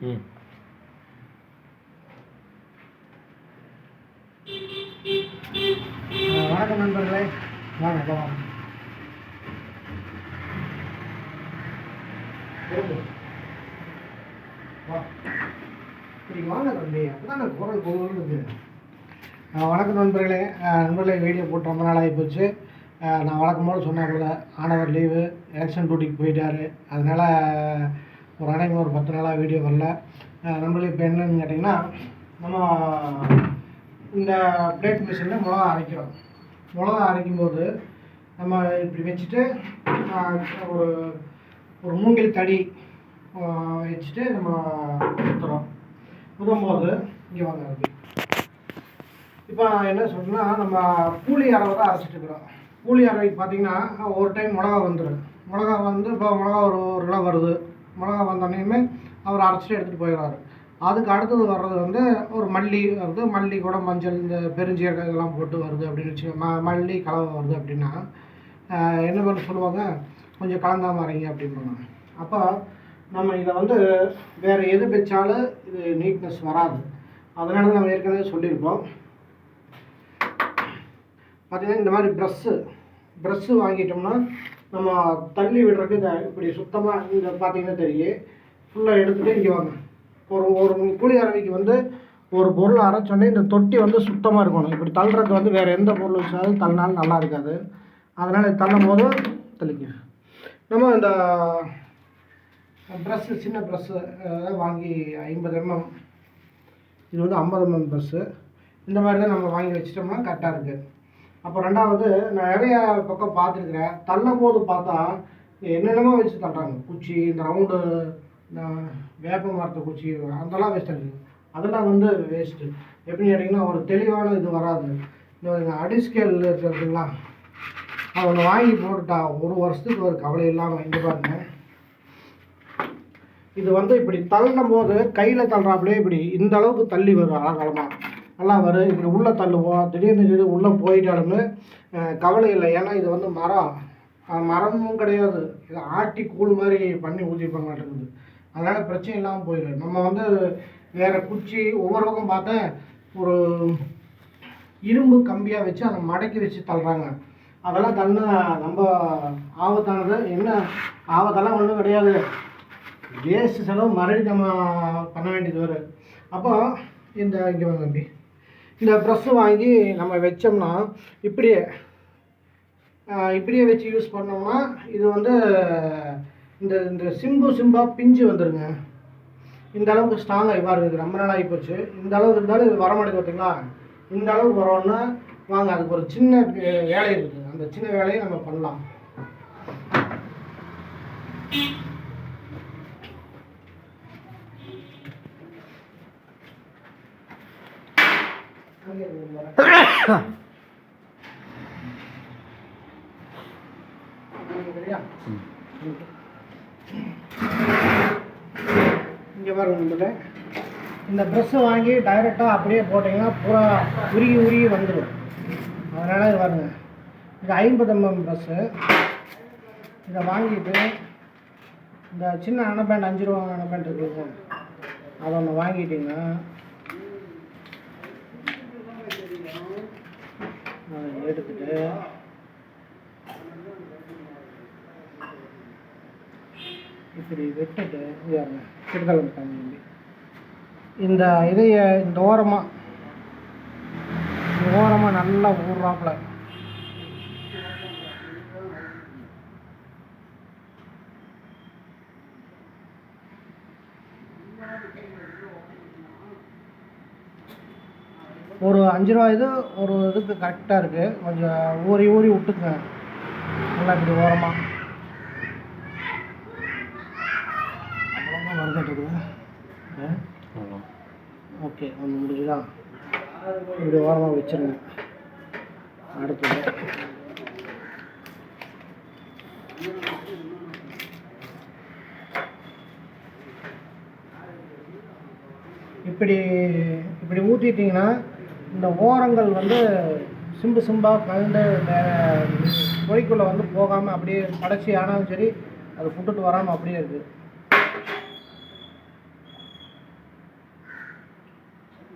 ம். வணக்கம் நண்பர்களே. வாங்க வாங்க வா. இப்படி வாங்க தம்பி. அப்பதான் குரல் பொருள் இருக்கு வணக்கம் நண்பர்களே. நண்பர்களே வீடியோ போட்டு ரொம்ப நாள் ஆகி போச்சு. நான் வழக்கம் போல் சொன்னாப்புல ஆனவர் லீவு எலெக்ஷன் டியூட்டிக்கு போயிட்டாரு. அதனால் ஒரு அனைவரும் ஒரு பத்து நாளாக வீடியோ வரல. நம்மளே இப்போ என்னன்னு கேட்டிங்கன்னா நம்ம இந்த பிளேட் மிஷினில் மிளகா அரைக்கிறோம். மிளகா அரைக்கும்போது நம்ம இப்படி வச்சுட்டு ஒரு ஒரு மூங்கில் தடி வச்சுட்டு நம்ம ஊற்றுறோம் ஊதும்போது இங்கே வாங்க இப்போ என்ன சொல்றேன்னா நம்ம கூலி அளவு தான் அரைச்சிட்டு இருக்கிறோம். கூலி அரவைக்கு பார்த்தீங்கன்னா ஒரு டைம் மிளகா வந்துடும் மிளகா வந்து இப்போ மிளகா ஒரு ஒரு கிலோ வருது. மிளகா வந்தோடனேயுமே அவர் அரைச்சிட்டு எடுத்துகிட்டு போயிடுறாரு. அதுக்கு அடுத்தது வர்றது வந்து ஒரு மல்லி வருது. மல்லி கூட மஞ்சள் இந்த பெருஞ்சீரகம் இதெல்லாம் போட்டு வருது அப்படின்னு வச்சு ம மல்லி கலவை வருது அப்படின்னா என்ன பண்ண சொல்லுவாங்க? கொஞ்சம் கலந்தாம அரைங்க அப்படிம்பாங்க. அப்போ நம்ம இதை வந்து வேறு எது வச்சாலும் இது நீட்னஸ் வராது. அதனால நம்ம ஏற்கனவே சொல்லியிருப்போம் பார்த்தீங்கன்னா இந்த மாதிரி ட்ரெஸ்ஸு ப்ரஷ்ஷு வாங்கிட்டோம்னா நம்ம தள்ளி விடுறதுக்கு இந்த இப்படி சுத்தமாக இங்கே பார்த்தீங்கன்னா தெரியும் ஃபுல்லாக எடுத்துகிட்டு இங்கே வாங்க. ஒரு ஒரு கூலி அரைவிக்கு வந்து ஒரு பொருள் அரைச்சோடனே இந்த தொட்டி வந்து சுத்தமாக இருக்கணும். இப்படி தள்ளுறதுக்கு வந்து வேறு எந்த பொருள் வச்சாலும் தள்ளினாலும் நல்லா இருக்காது. அதனால் தள்ளும் போது தெளிங்க. நம்ம இந்த ப்ரஷ்ஷு சின்ன ப்ரஷ்ஷு வாங்கி ஐம்பது எம்எம் இது வந்து ஐம்பது எம்எம் ப்ரஷ்ஷு இந்த மாதிரி தான் நம்ம வாங்கி வச்சிட்டோம்னா கரெக்டாக இருக்குது அப்போ ரெண்டாவது நான் நிறைய பக்கம் பார்த்துருக்குறேன். தள்ளும் போது பார்த்தா என்னென்னமோ வச்சு தள்ளுறாங்க. குச்சி இந்த ரவுண்டு இந்த வேப்ப மரத்தை குச்சி அதெல்லாம் வேஸ்ட் இருக்குது. அதெல்லாம் வந்து வேஸ்ட்டு எப்படின்னு கேட்டிங்கன்னா ஒரு தெளிவான இது வராது. இந்த அடிஸ்கேல் இருக்கிறதுங்களா அது ஒன்று வாங்கி போட்டுட்டா ஒரு வருஷத்துக்கு ஒரு கவலை இல்லாமல் இங்கே பாருங்க. இது வந்து இப்படி தள்ளும் போது கையில் தள்ளுறாப்புலே இப்படி இந்த அளவுக்கு தள்ளி வரும் அழகாலமாக நல்லா வரும் இப்படி உள்ளே தள்ளுவோம். திடீர்னு திடீர்னு உள்ளே போயிட்டாலுமே கவலை இல்லை. ஏன்னா இது வந்து மரம். மரமும் கிடையாது. இது ஆட்டி கூழ் மாதிரி பண்ணி ஊற்றிப்பாங்க மாட்டேங்குது அதனால் பிரச்சனை இல்லாமல் போயிடும். நம்ம வந்து வேறு குச்சி ஒவ்வொரு பக்கம் பார்த்தேன் ஒரு இரும்பு கம்பியாக வச்சு அதை மடக்கி வச்சு தள்ளுறாங்க. அதெல்லாம் தள்ளு ரொம்ப ஆபத்தானது. என்ன? ஆபத்தெல்லாம் ஒன்றும் கிடையாது. வேஸ்ட் செலவு மறுபடியும் நம்ம பண்ண வேண்டியது வரும் அப்போ இந்த இங்கே வாங்க தம்பி. இந்த ப்ரெஸ்ஸு வாங்கி நம்ம வச்சோம்னா இப்படியே இப்படியே வச்சு யூஸ் பண்ணோம்னா இது வந்து இந்த இந்த சிம்பு சிம்பாக பிஞ்சு வந்துடுங்க இந்த அளவுக்கு ஸ்ட்ராங்காக இவ்வாறு இருக்குது ரொம்ப நாள் ஆகி போச்சு. இந்த அளவுக்கு இருந்தாலும் இது வர பார்த்தீங்களா இந்த அளவுக்கு வரோன்னா வாங்க அதுக்கு ஒரு சின்ன வேலை இருக்குது. அந்த சின்ன வேலையை நம்ம பண்ணலாம் அங்கே இருக்கு பாரு. இங்கே பாருங்க நம்மகிட்ட இந்த ப்ரெஷ்ஷை வாங்கி டைரெக்டாக அப்படியே போட்டிங்கன்னா பூரா உருகி உருகி வந்துடும் அதனால் இது பாருங்க. இது ஐம்பது எம்எம் ப்ரெஷ்ஷு இதை வாங்கிட்டு இந்த சின்ன அணப்பேண்ட் அஞ்சு ரூபா அணப்பேண்ட் இருக்குங்க அதை ஒன்று வாங்கிட்டிங்கன்னா அதை எடுத்துட்டு இப்படி விட்டுட்டு இங்க பாருங்க, கிட்டத்தட்ட விட்டாங்க இந்த இதைய இந்த ஓரமாக இந்த ஓரமாக நல்லா ஊடுறாப்புல ஒரு அஞ்சு ரூபா இது ஒரு இதுக்கு கரெக்டாக இருக்குது கொஞ்சம் ஊறி ஊறி விட்டுக்குங்க. நல்லா இப்படி ஓரமாக அவ்வளோதான் வருதுட்டு இருக்குது ஆ? அவ்வளோ ஓகே ஒன்று முடிஞ்சுதா? இப்படி ஓரமாக வச்சிருங்க. அடுத்தது. இப்படி இப்படி ஊற்றிட்டிங்கன்னா இந்த ஓரங்கள் வந்து சிம்பு சிம்பாக கலந்து பொறிக்குள்ளே வந்து போகாமல் அப்படியே கடைசி ஆனாலும் சரி அது புட்டுட்டு வராமல் அப்படியே இருக்குது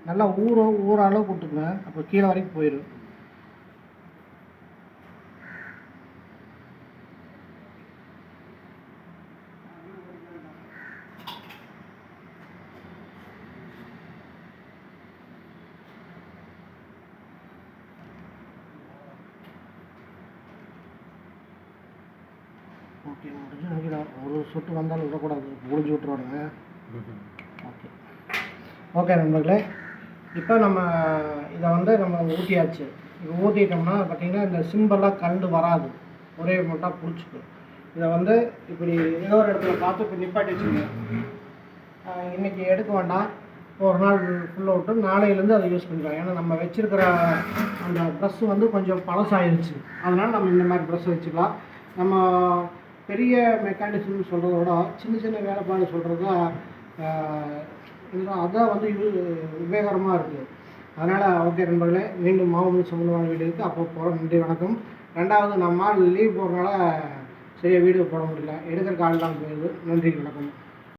நல்லா ஊற ஊற அளவு போட்டுக்கங்க. அப்போ கீழே வரைக்கும் போயிடும் ஓகே முடிஞ்சு நினைக்கிறேன். ஒரு சொட்டு வந்தாலும் விடக்கூடாது. முடிஞ்சு விட்டுருவானுங்க. ஓகே. ஓகே நண்பர்களே. இப்போ நம்ம இதை வந்து நம்ம ஊற்றியாச்சு இது ஊற்றிட்டோம்னா பார்த்தீங்கன்னா இந்த சிம்பிளாக கண்டு வராது. ஒரே மட்டும் பிடிச்சிக்கும். இதை வந்து இப்படி ஏதோ ஒரு இடத்துல பார்த்து இப்போ நிப்பாட்டி வச்சுக்கோங்க. இன்னைக்கு எடுக்க வேண்டாம். ஒரு நாள் ஃபுல்லாக விட்டு நாளையிலேருந்து அதை யூஸ் பண்ணிக்கலாம். ஏன்னா நம்ம வச்சுருக்கிற அந்த ப்ரெஸ் வந்து கொஞ்சம் பழசாயிருச்சு. அதனால் நம்ம இந்த மாதிரி ப்ரெஸ் வச்சுக்கலாம். நம்ம பெரிய மெக்கானிசம் சொல்கிறத விட சின்ன சின்ன வேலைப்பாடு சொல்கிறது தான் அதான் வந்து இது உபயோகரமாக இருக்குது அதனால் ஓகே நண்பர்களே மீண்டும் மாவு சம்பந்தமான வீடியோ இருக்குது அப்போ போகிறோம் நன்றி வணக்கம். ரெண்டாவது நம்ம லீவ் போடுறனால சரியாக வீடியோ போட முடியல. எடுக்கிற கால் தான் போயிடுது. நன்றி வணக்கம்.